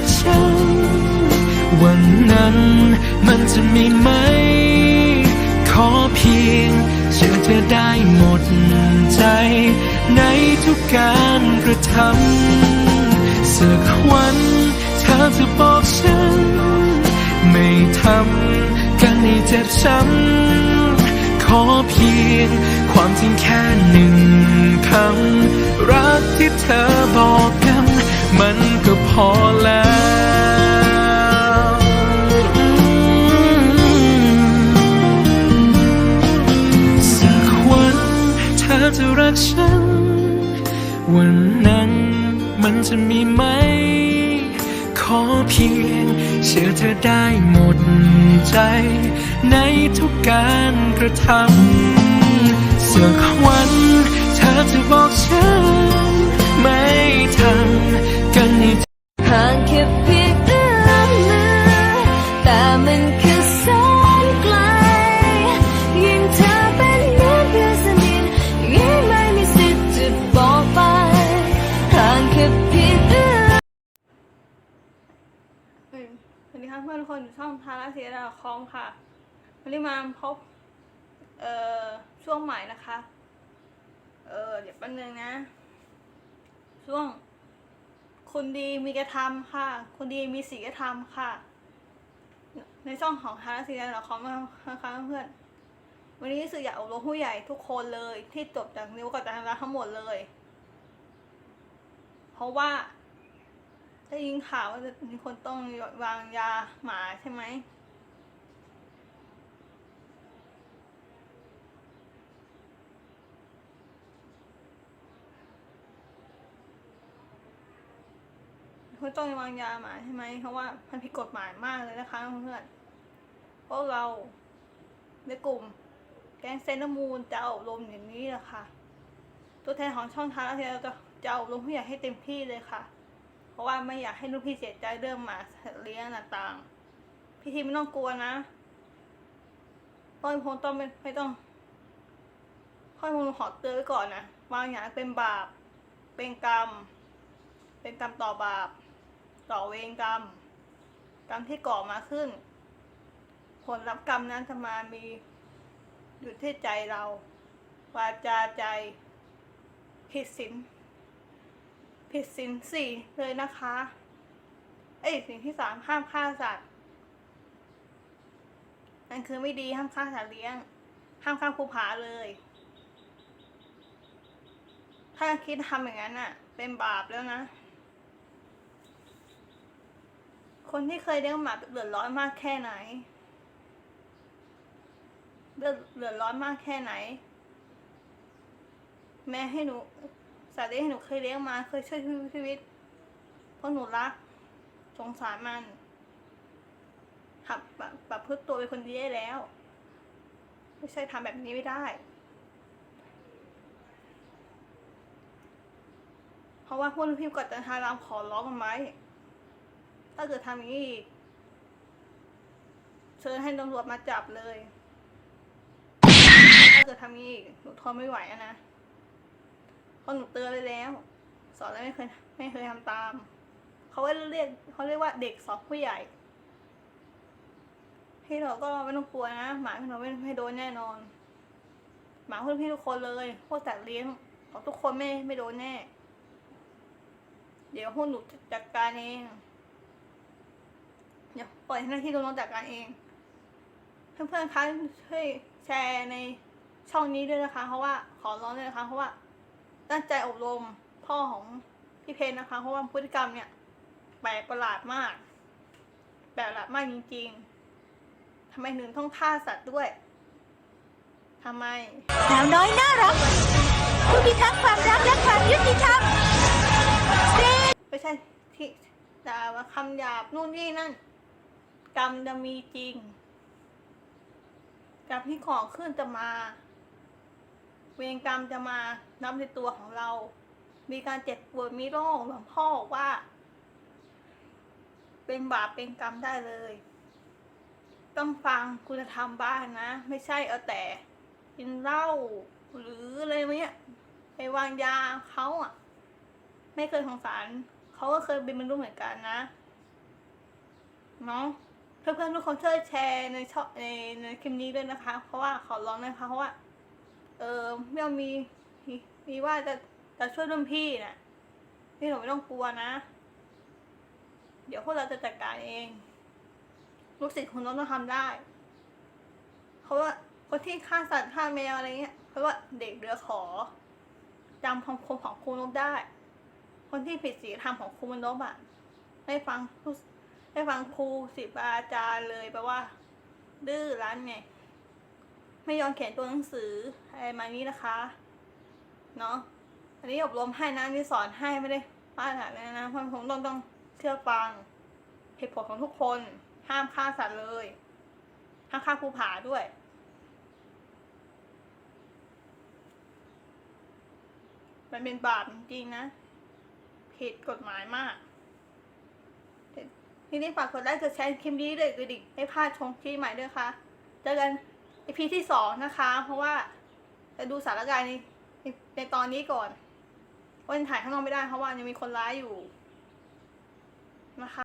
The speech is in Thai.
กฉัน วันนั้นมันจะมีไหม ขอเพียงเชื่อเธอได้หมดใจ ในทุกการกระทำสักวันเธอจะบอกฉัน ไม่ทำกันให้เจ็บช้ำขอเพียงความจริงแค่หนึ่งคำรักที่เธอบอกกันมันก็ อแล้วสักวันเธอจะรักฉัน วันนั้นมันจะมีไหม ขอเพียงเชื่อเธอได้หมดใจ ในทุกการกระทำสักวันเธอจะบอกฉัน นอยู่ช่องทาราเซียดาคอมค่ะวันนี้มาพบเอ่อช่วงใหม่นะคะ เออเดี๋ยวแป๊บนึงนะ ช่วง คุณดีมีกระทำค่ะ คุณดีมีสีกระทำค่ะ ในช่องของทาราเซียดาคอมนะคะเพื่อนวันนี้สื่ออยากอบรมผู้ใหญ่ทุกคนเลยที่จบจากนิวกับจันทราทั้งหมดเลย เพราะว่า ได้ยินข่าวว่าจะมีคนต้องวางยาหมาใช่ไหมคนต้องวางยาหมาใช่ไหมเพราะว่ามันผิดกฎหมายมากเลยนะคะเพื่อนๆพวกเราในกลุ่ม แก๊งเซนต์มูลจะอบรมอย่างนี้แหละค่ะ ตัวแทนของช่องทางเราจะจะอบรมผู้ใหญ่ให้เต็มที่เลยค่ะ ราะว่าไม่อยากให้ลูกพี่เสียใจเรื่องหมาเลี้ยงต่างๆ พี่ทีไม่ต้องกลัวนะต้นพงต้องไม่ไม่ต้องค่อยพงขอเตือนไว้ก่อนนะวางอย่างเป็นบาป เป็นกรรม เป็นกรรมต่อบาป ต่อเวรกรรม กรรมที่ก่อมาขึ้น ผลรับกรรมนั้นจะมามีอยู่ที่ใจเรา วาจาใจผิดศีล ผิดศีลสี่เลยนะคะ เอ้ยสิ่งที่สามห้ามฆ่าสัตว์นั่นคือไม่ดีห้ามฆ่าสัตว์เลี้ยง ห้ามฆ่าภูผาเลย ถ้าคิดทำอย่างนั้นอะเป็นบาปแล้วนะ คนที่เคยเลี้ยงหมาเดือดร้อนมากแค่ไหนเดือดเดือดร้อนมากแค่ไหน แม่ให้หนู สัตว์เลี้ยงที่หนูเคยเลี้ยงมาเคยช่วยชีวิต เพราะหนูรัก สงสารมันหับแบบแบบพึ่ตัวเป็นคนดีได้แล้ว ไม่ใช่ทำแบบนี้ไม่ได้ เพราะว่าพวกพี่กดจันทารามขอร้องกันไว้ถ้าเกิดทำอย่างนี้อีกเชิญให้ตำรวจมาจับเลย ถ้าเกิดทำอย่างนี้อีกหนูทนไม่ไหวนะ ราะหนูเตือนไปแล้ว สอนแล้วไม่เคยไม่เคยทำตาม เขาเรียกเขาเรียกว่าเด็กสอนผู้ใหญ่ พี่เราก็ไม่ต้องกลัวนะ หมาพี่เราไม่ไม่โดนแน่นอน หมาเพื่อนพี่ทุกคนเลยพวกสัตว์เลี้ยงของทุกคนไม่ไม่โดนแน่ เดี๋ยวพวกหนูจัดการเองเดี๋ยวปล่อยให้หน้าที่น้องจัดการเอง เพื่อนๆคะช่วยแชร์ในช่องนี้ด้วยนะคะ เพราะว่าขอร้องด้วยนะคะเพราะว่า ตั้งใจอบรมพ่อของพี่เพนนะคะ เพราะว่าพฤติกรรมเนี่ยแปลกประหลาดมาก แปลกประหลาดมากจริงๆทำไมถึงต้องฆ่าสัตว์ด้วยทำไมสาวน้อยน่ารักผู้พิทักษ์ความรักและความยุติธรรมไม่ใช่ที่ด่าว่าคำหยาบนู่นนี่นั่น กรรมจะมีจริง กรรมที่ก่อขึ้นจะมา เวรกรรมจะมานับในตัวของเรา มีการเจ็บปวดมีโรคหลวงพ่อบอกว่า เป็นบาปเป็นกรรมได้เลย ต้องฟังคุณธรรมบ้างนะ ไม่ใช่เอาแต่กินเหล้าหรืออะไรเนี้ยไปวางยาเขาอะ ไม่เคยสงสารเขาก็เคยเป็นมนุษย์เหมือนกันนะเนาะเพื่อนๆทุกคนช่วยแชร์ในช่องในในคลิปนี้ด้วยนะคะ เพราะว่าขอร้องนะคะเพราะว่า เออไม่เอามีมีว่าจะจะช่วยรุ่นพี่นะพี่หนูไม่ต้องกลัวนะ เดี๋ยวพวกเราจะจัดการเองลูกศิษย์คุณน้องต้องทำได้เพราะว่าคนที่ฆ่าสัตว์ฆ่าแมวอะไรเงี้ยเพราะว่าเด็กเรือขอจำคำคมของครูนกได้ คนที่ผิดศีลธรรมของครูมนพอะได้ฟังได้ฟังครูศิษย์อาจารย์เลยแปลว่า ดื้อรั้นไง ไม่ยอมเขียนตัวหนังสืออะไรมานี้นะคะเนาะอันนี้อบรมให้นะอันนี่สอนให้ไม่ได้ป้าหลักเลยนะเพราะผมต้องต้องเชื่อฟังเหตุผลของทุกคนห้ามฆ่าสัตว์เลยห้ามฆ่าภูผาด้วยมันเป็นบาปจริงๆนะ ผิดกฎหมายมาก ที่นี้ฝากกดไลค์กดแชร์คลิปนี้ด้วยกระดิ่งไม่พลาดชมคลิปใหม่ด้วยค่ะ เจอกัน อีพีที่สองนะคะ เพราะว่าจะดูสารการในในในตอนนี้ก่อนวันถ่ายข้างนอกไม่ได้เพราะว่ายังมีคนร้ายอยู่นะคะ